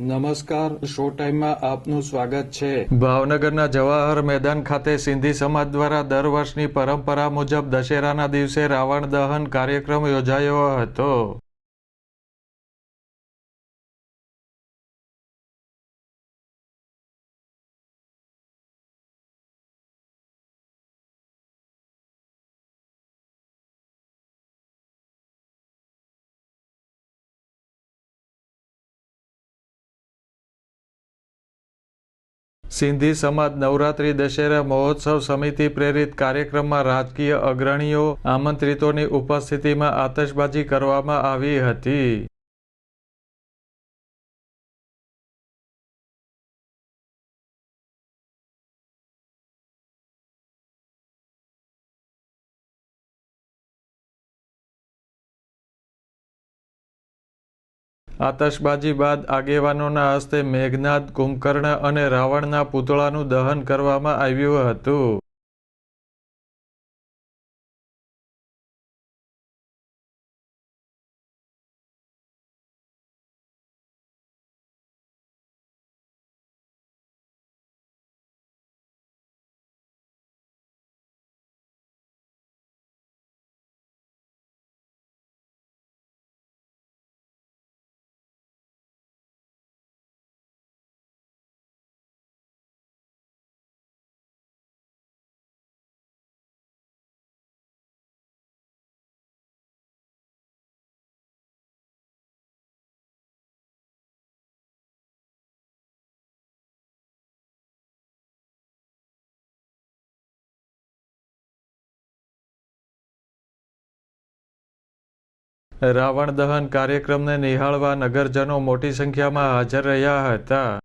નમસ્કાર શો ટાઈમમાં આપનું સ્વાગત છે. ભાવનગરના જવાહર મેદાન ખાતે સિંધી સમાજ દ્વારા દર વર્ષની પરંપરા મુજબ દશેરાના દિવસે રાવણ દહન કાર્યક્રમ યોજાયો હતો. સિંધી સમાજ નવરાત્રી, દશેરા મહોત્સવ સમિતિ પ્રેરિત કાર્યક્રમમાં રાજકીય અગ્રણીઓ આમંત્રિતોની ઉપસ્થિતિમાં આતશબાજી કરવામાં આવી હતી. આતશબાજી બાદ આગેવાનોના હસ્તે મેઘનાદ કુંભકર્ણ અને રાવણના પૂતળાનું દહન કરવામાં આવ્યું હતું. રાવણ દહન કાર્યક્રમને નિહાળવા નગરજનો મોટી સંખ્યામાં હાજર રહ્યા હતા.